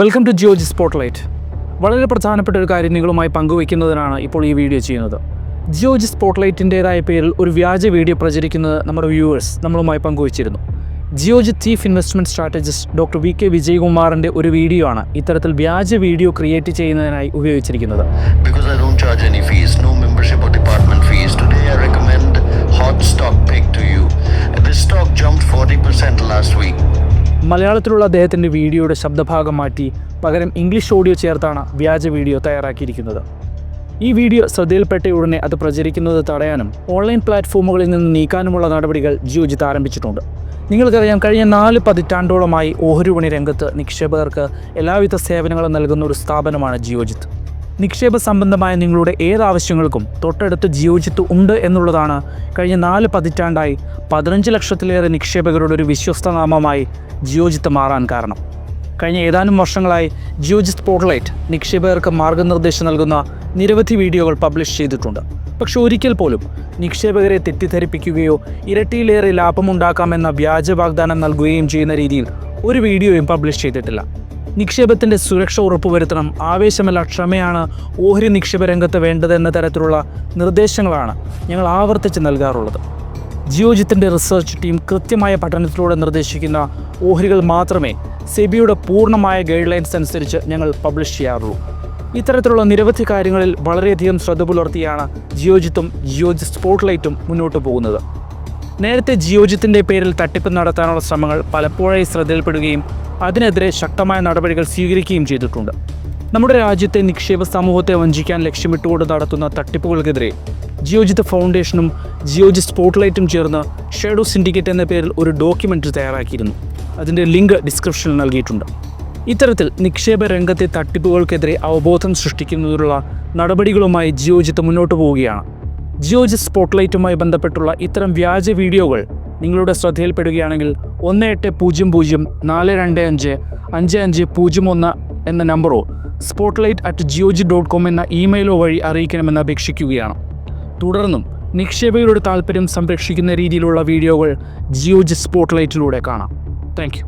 Welcome to ജിയോജി spotlight വളരെ പ്രധാനപ്പെട്ട ഒരു കാര്യം നിങ്ങളുമായി പങ്കുവയ്ക്കുന്നതിനാണ് ഇപ്പോൾ ഈ വീഡിയോ ചെയ്യുന്നത് ജിയോജി സ്പോട്ട്ലൈറ്റിന്റെതായ പേരിൽ ഒരു വ്യാജ വീഡിയോ പ്രചരിക്കുന്നത് നമ്മുടെ വ്യൂവേഴ്സ് നമ്മളുമായി പങ്കുവച്ചിരുന്നു Geojit chief investment strategist doctor V K വിജയകുമാറിന്റെ ഒരു വീഡിയോ ആണ് ഇത്തരത്തിൽ വ്യാജ വീഡിയോ ക്രിയേറ്റ് ചെയ്യുന്നതിനായി ഉപയോഗിച്ചിരിക്കുന്നത്. This stock jumped 40% last week. മലയാളത്തിലുള്ള അദ്ദേഹത്തിന്റെ വീഡിയോയുടെ ശബ്ദഭാഗം മാറ്റി പകരം ഇംഗ്ലീഷ് ഓഡിയോ ചേർത്താണ് വ്യാജ വീഡിയോ തയ്യാറാക്കിയിരിക്കുന്നത്. ഈ വീഡിയോ ശ്രദ്ധയിൽപ്പെട്ട ഉടനെ അത് പ്രചരിക്കുന്നത് തടയാനും ഓൺലൈൻ പ്ലാറ്റ്ഫോമുകളിൽ നിന്ന് നീക്കാനുമുള്ള നടപടികൾ ജിയോജിത്ത് ആരംഭിച്ചിട്ടുണ്ട്. നിങ്ങൾക്കറിയാം കഴിഞ്ഞ നാല് പതിറ്റാണ്ടോളമായി ഓഹരി വിപണി രംഗത്ത് നിക്ഷേപകർക്ക് എല്ലാവിധ സേവനങ്ങളും നൽകുന്ന ഒരു സ്ഥാപനമാണ് ജിയോജിത്ത്. നിക്ഷേപ സംബന്ധമായ നിങ്ങളുടെ ഏത് ആവശ്യങ്ങൾക്കും തൊട്ടടുത്ത് ജിയോജിത്ത് ഉണ്ട് എന്നുള്ളതാണ് കഴിഞ്ഞ നാല് പതിറ്റാണ്ടായി പതിനഞ്ച് ലക്ഷത്തിലേറെ നിക്ഷേപകരുടെ ഒരു വിശ്വസ്ത നാമമായി ജിയോജിത്ത് മാറാൻ കാരണം. കഴിഞ്ഞ ഏതാനും വർഷങ്ങളായി ജിയോജിത്ത് പോർട്ടലൈറ്റ് നിക്ഷേപകർക്ക് മാർഗനിർദ്ദേശം നൽകുന്ന നിരവധി വീഡിയോകൾ പബ്ലിഷ് ചെയ്തിട്ടുണ്ട്. പക്ഷെ ഒരിക്കൽ പോലും നിക്ഷേപകരെ തെറ്റിദ്ധരിപ്പിക്കുകയോ ഇരട്ടിയിലേറെ ലാഭമുണ്ടാക്കാമെന്ന വ്യാജ വാഗ്ദാനം നൽകുകയും ചെയ്യുന്ന രീതിയിൽ ഒരു വീഡിയോയും പബ്ലിഷ് ചെയ്തിട്ടില്ല. നിക്ഷേപത്തിന്റെ സുരക്ഷ ഉറപ്പുവരുത്തണം. ആവേശമല്ല ക്ഷമയാണ് ഓഹരി നിക്ഷേപ രംഗത്ത് വേണ്ടതെന്ന തരത്തിലുള്ള നിർദ്ദേശങ്ങളാണ് ഞങ്ങൾ ആവർത്തിച്ച് നൽകാറുള്ളത്. ജിയോജിത്തിന്റെ റിസർച്ച് ടീം കൃത്യമായ പഠനത്തിലൂടെ നിർദ്ദേശിക്കുന്ന ഓഹരികൾ മാത്രമേ സെബിയുടെ പൂർണമായ ഗൈഡ് ലൈൻസ് അനുസരിച്ച് ഞങ്ങൾ പബ്ലിഷ് ചെയ്യാറുള്ളൂ. ഇത്തരത്തിലുള്ള നിരവധി കാര്യങ്ങളിൽ വളരെയധികം ശ്രദ്ധ പുലർത്തിയാണ് ജിയോജിത്തും ജിയോജി സ്പോട്ട്ലൈറ്റും മുന്നോട്ട് പോകുന്നത്. നേരത്തെ ജിയോജിത്തിന്റെ പേരിൽ തട്ടിപ്പ് നടത്താനുള്ള ശ്രമങ്ങൾ പലപ്പോഴായി ശ്രദ്ധയിൽപ്പെടുകയും അതിനെതിരെ ശക്തമായ നടപടികൾ സ്വീകരിക്കുകയും ചെയ്തിട്ടുണ്ട്. നമ്മുടെ രാജ്യത്തെ നിക്ഷേപ സമൂഹത്തെ വഞ്ചിക്കാൻ ലക്ഷ്യമിട്ടുകൊണ്ട് നടത്തുന്ന തട്ടിപ്പുകൾക്കെതിരെ ജിയോജിത്ത് ഫൗണ്ടേഷനും ജിയോജി സ്പോട്ട്ലൈറ്റും ചേർന്ന് ഷേഡോ സിൻഡിക്കേറ്റ് എന്ന പേരിൽ ഒരു ഡോക്യുമെന്ററി തയ്യാറാക്കിയിരുന്നു. അതിന്റെ ലിങ്ക് ഡിസ്ക്രിപ്ഷനിൽ നൽകിയിട്ടുണ്ട്. ഇത്തരത്തിൽ നിക്ഷേപ രംഗത്തെ തട്ടിപ്പുകൾക്കെതിരെ അവബോധം സൃഷ്ടിക്കുന്നതിനുള്ള നടപടികളുമായി ജിയോജിത്ത് മുന്നോട്ട് പോവുകയാണ്. ജിയോജി സ്പോട്ട്ലൈറ്റുമായി ബന്ധപ്പെട്ടുള്ള ഇത്തരം വ്യാജ വീഡിയോകൾ നിങ്ങളുടെ ശ്രദ്ധയിൽപ്പെടുകയാണെങ്കിൽ ഒന്ന് എട്ട് പൂജ്യം പൂജ്യം നാല് രണ്ട് അഞ്ച് അഞ്ച് അഞ്ച് പൂജ്യം ഒന്ന് എന്ന നമ്പറോ spotlight at Geojit dot com എന്ന ഇമെയിലോ വഴി അറിയിക്കണമെന്ന് അപേക്ഷിക്കുകയാണ്. തുടർന്നും നിക്ഷേപകരുടെ താല്പര്യം സംരക്ഷിക്കുന്ന രീതിയിലുള്ള വീഡിയോകൾ ജിയോജി സ്പോട്ട്ലൈറ്റിലൂടെ കാണാം. താങ്ക്